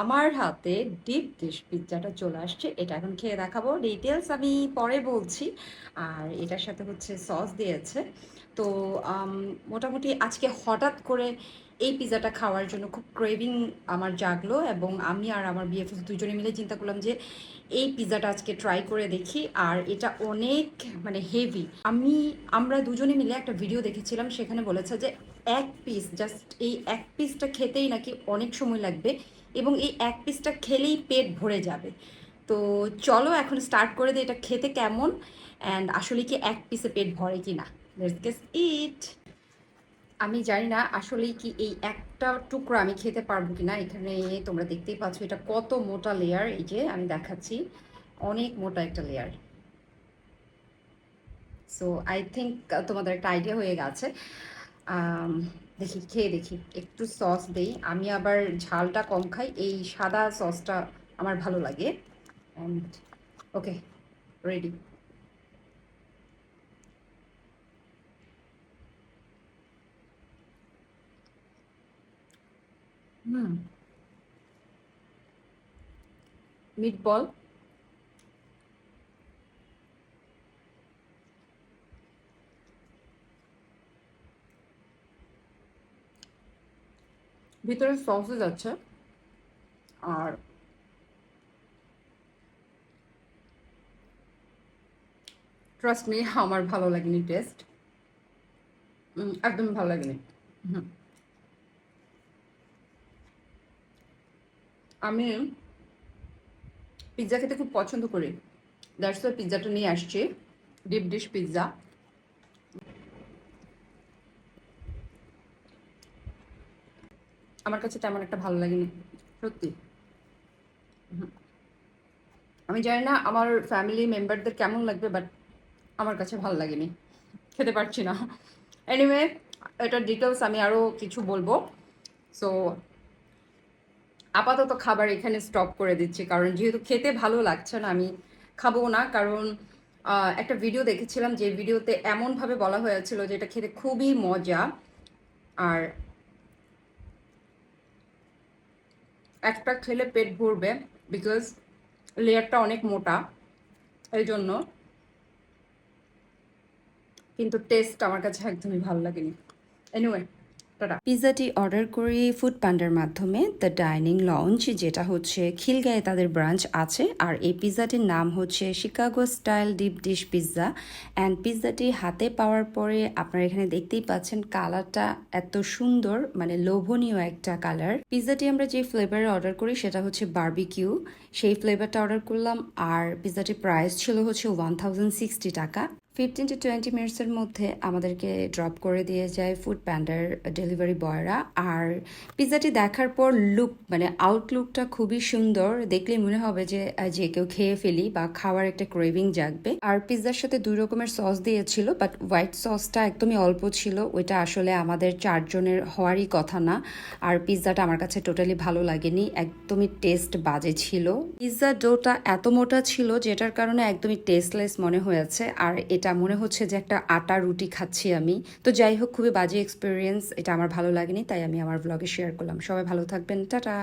আমার হাতে deep dish পিৎজাটা চলে আসছে। এটা এখন খেয়ে দেখাবো। ডিটেলস আমি পরে বলছি। আর এটার সাথে হচ্ছে সস দিয়েছে। তো মোটামুটি আজকে হঠাৎ করে এই পিৎজাটা খাওয়ার জন্য খুব ক্রেভিং আমার জাগলো এবং আমি আর আমার বিএফএস দুজনে মিলে চিন্তা করলাম যে এই পিৎজাটা আজকে ট্রাই করে দেখি। আর এটা অনেক মানে হেভি আমি, আমরা দুজনে মিলে একটা ভিডিও দেখেছিলাম, সেখানে বলেছে যে এক পিস জাস্ট এই এক পিসটা খেতেই নাকি অনেক সময় লাগবে এবং এই এক পিসটা খেলেই পেট ভরে যাবে। তো চলো এখন স্টার্ট করে দিই এটা খেতে কেমন অ্যান্ড আসলে কি এক পিসে পেট ভরে কি না ইট আমি জানি না আসলেই কি এই একটা টুকরো আমি খেতে পারব কি না এখানে তোমরা দেখতেই পাচ্ছ এটা কত মোটা লেয়ার এই যে আমি দেখাচ্ছি, অনেক মোটা একটা লেয়ার সো আই থিঙ্ক তোমাদের একটা আইডিয়া হয়ে গেছে। দেখি, খেয়ে দেখি। একটু সস দেই। আমি আবার ঝালটা কম খাই। এই সাদা সসটা আমার ভালো লাগে। অ্যান্ড ওকে রেডি হুম। মিট ভিতরে সসেজ আছে আর ট্রাস্ট মি আমার ভালো লাগেনি টেস্ট একদম ভালো লাগেনি। আমি পিৎজা খেতে খুব পছন্দ করি। দ্যাটস পিৎজাটা নিয়ে আসছি। ডিপ ডিশ পিৎজা আমার কাছে তেমন একটা ভালো লাগেনি, সত্যি। আমি জানি না আমার ফ্যামিলি মেম্বারদের কেমন লাগবে বাট আমার কাছে ভালো লাগেনি। খেতে পারছি না। এনিওয়ে এটার ডিটেলস আমি আরও কিছু বলব। সো আপাতত খাবার এখানে স্টপ করে দিচ্ছি, কারণ যেহেতু খেতে ভালো লাগছে না, আমি খাব না। কারণ একটা ভিডিও দেখেছিলাম যে ভিডিওতে এমনভাবে বলা হয়েছিল যে এটা খেতে খুবই মজা। আর একটা খেলে পেট ভরবে বিকজ লেয়ারটা অনেক মোটা, এই জন্য কিন্তু টেস্ট আমার কাছে একদমই ভালো লাগেনি। এনিওয়ে পিৎজাটি অর্ডার করি ফুড পান্ডার মাধ্যমে দ্য ডাইনিং লঞ্চ যেটা হচ্ছে খিলগাঁয়ে তাদের ব্রাঞ্চ আছে। আর এই পিৎজাটির নাম হচ্ছে Chicago style deep dish pizza and পিৎজাটি হাতে পাওয়ার পরে আপনারা এখানে দেখতেই পাচ্ছেন কালারটা এত সুন্দর মানে লোভনীয় একটা কালার পিৎজাটি আমরা যে ফ্লেভারে অর্ডার করি সেটা হচ্ছে বার্বিকিউ সেই ফ্লেভারটা অর্ডার করলাম, আর পিৎজাটির প্রাইস ছিল হচ্ছে ওয়ান থাউজেন্ড সিক্সটি টাকা। ফিফটিন টু টোয়েন্টি মিনিটসের মধ্যে আমাদেরকে ড্রপ করে দিয়ে যায় ফুড প্যান্ডার ডেলিভারি বয়রা আর পিৎজাটি দেখার পর লুক মানে আউটলুকটা খুবই সুন্দর। দেখলে মনে হবে যে যে কেউ খেয়ে ফেলি বা খাওয়ার একটা ক্রেভিং জাগবে। আর পিৎজার সাথে দুই রকমের সস দিয়েছিল বাট হোয়াইট সসটা একদমই অল্প ছিল। ওইটা আসলে আমাদের চারজনের হওয়ারই কথা না। আর পিৎজাটা আমার কাছে টোটালি ভালো লাগেনি। একদমই টেস্ট বাজে ছিল। পিৎজা ডোটা এত মোটা ছিল, যেটার কারণে একদমই টেস্টলেস মনে হয়েছে। আর এটা মনে হচ্ছে যে একটা আটা রুটি খাচ্ছি আমি। তো যাই হোক, খুবই বাজে এক্সপিরিয়েন্স এটা আমার ভালো লাগেনি, তাই আমি আমার ব্লগে শেয়ার করলাম। সবাই ভালো থাকবেন, টাটা!